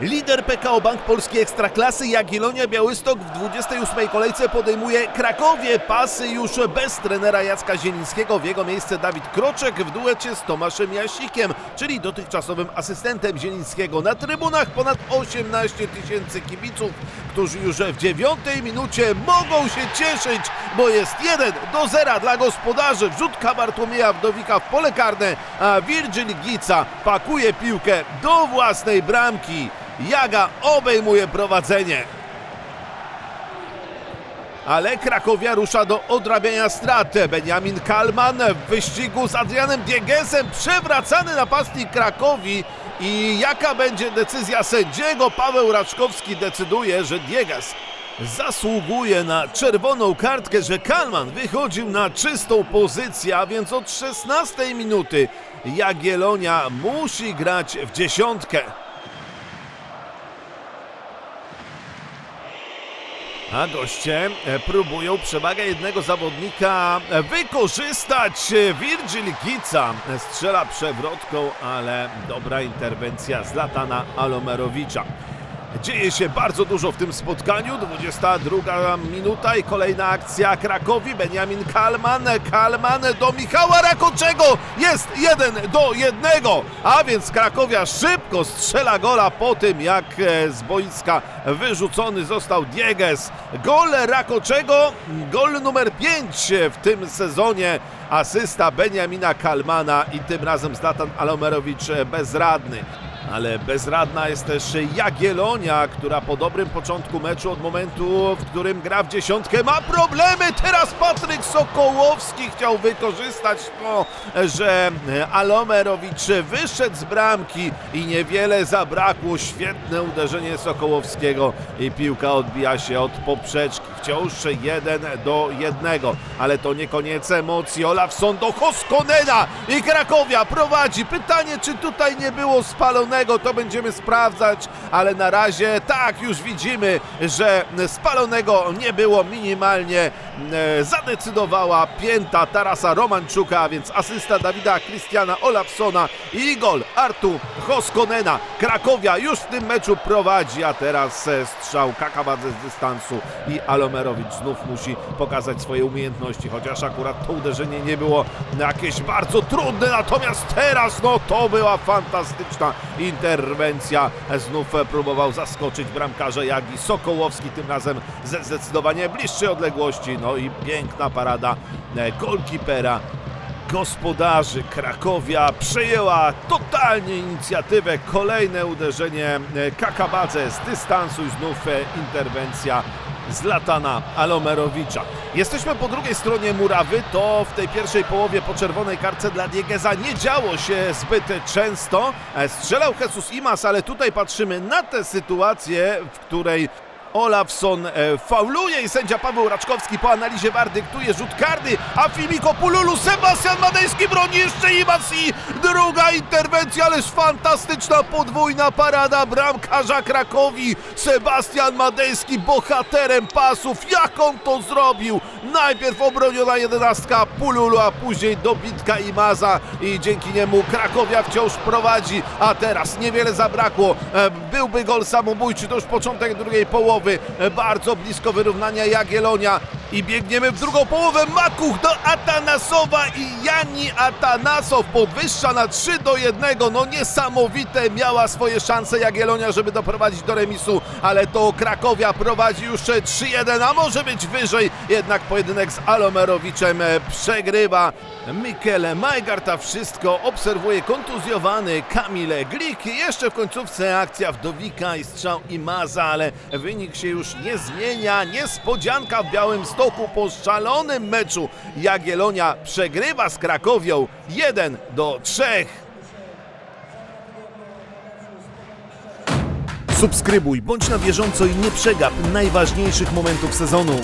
Lider PKO Bank Polski Ekstraklasy Jagiellonia Białystok w 28. kolejce podejmuje Krakowie. Pasy już bez trenera Jacka Zielińskiego. W jego miejsce Dawid Kroczek w duecie z Tomaszem Jasikiem, czyli dotychczasowym asystentem Zielińskiego. Na trybunach ponad 18 tysięcy kibiców, którzy już w dziewiątej minucie mogą się cieszyć, bo jest 1 do 0 dla gospodarzy. Wrzutka Bartłomieja Wdowika w pole karne, a Virgil Gica pakuje piłkę do własnej bramki. Jaga obejmuje prowadzenie. Ale Krakowia rusza do odrabiania strat. Benjamin Kalman w wyścigu z Adrianem Diegesem przewracany napastnik Krakowi. I jaka będzie decyzja sędziego? Paweł Raczkowski decyduje, że Dieges zasługuje na czerwoną kartkę, że Kalman wychodził na czystą pozycję, a więc od 16 minuty Jagiellonia musi grać w dziesiątkę. A goście e, próbują przewagę jednego zawodnika e, wykorzystać. E, Virgil Gica strzela przewrotką, ale dobra interwencja Zlatana Alomerowicza. Dzieje się bardzo dużo w tym spotkaniu. 22 minuta i kolejna akcja Krakowi. Benjamin Kalman. Kalman do Michała Rakoczego. Jest jeden do jednego. A więc Krakowia szybko strzela gola po tym, jak e, z boiska wyrzucony został Dieges. Gol Rakoczego. Gol numer 5 w tym sezonie. Asysta Benjamina Kalmana i tym razem Zlatan Alomerowicz e, bezradny. Ale bezradna jest też Jagiellonia, która po dobrym początku meczu od momentu, w którym gra w dziesiątkę, ma problemy. Teraz Patryk Sokołowski chciał wykorzystać to, że Alomerowicz wyszedł z bramki i niewiele zabrakło. Świetne uderzenie Sokołowskiego i piłka odbija się od poprzeczki. Wciąż 1 do 1, ale to nie koniec emocji. Olafson do Hoskonena i Krakowia prowadzi. Pytanie, czy tutaj nie było spalonego, to będziemy sprawdzać, ale na razie tak, już widzimy, że spalonego nie było minimalnie. E, Zadecydowała pięta Tarasa Romanczuka, więc asysta Dawida Christiana Olafsona i gol Artu Hoskonena. Krakowia już w tym meczu prowadzi, a teraz e, strzał Kakabadze z dystansu i Alomerowicz znów musi pokazać swoje umiejętności, chociaż akurat to uderzenie nie było jakieś bardzo trudne, natomiast teraz no to była fantastyczna interwencja. Znów próbował zaskoczyć bramkarza Jagi Sokołowski, tym razem ze zdecydowanie bliższej odległości. No i piękna parada e, golkipera gospodarzy Krakowia przejęła totalnie inicjatywę. Kolejne uderzenie e, Kakabadze z dystansu i znów e, interwencja Zlatana Alomerowicza. Jesteśmy po drugiej stronie murawy, to w tej pierwszej połowie po czerwonej karce dla Diegeza nie działo się zbyt często. E, Strzelał Jesus Imas, ale tutaj patrzymy na tę sytuację, w której Olafson e, fauluje i sędzia Paweł Raczkowski po analizie VAR dyktuje rzut karny, a Filippo Pululu, Sebastian Madejski broni jeszcze i druga interwencja, ależ fantastyczna podwójna parada bramkarza Krakowi. Sebastian Madejski bohaterem pasów, jak on to zrobił? Najpierw obroniona jedenastka Pululu, a później dobitka Imaza i dzięki niemu Krakowia wciąż prowadzi, a teraz niewiele zabrakło. E, Byłby gol samobójczy, to już początek drugiej połowy. E, Bardzo blisko wyrównania Jagiellonia i biegniemy w drugą połowę. Makuch do Atanasowa i Jani Atanasow podwyższa na 3 do 1. No niesamowite miała swoje szanse Jagiellonia, żeby doprowadzić do remisu, ale to Krakowia prowadzi już 3-1, a może być wyżej. Jednak pojedynek z Alomerowiczem e, przegrywa. Michele Majgarta wszystko obserwuje kontuzjowany Kamil Glik. Jeszcze w końcówce akcja Wdowika i strzał Imaza, ale wynik się już nie zmienia. Niespodzianka w Białym Stoku po szalonym meczu. Jagiellonia przegrywa z Krakowią 1 do 3. Subskrybuj, bądź na bieżąco i nie przegap najważniejszych momentów sezonu.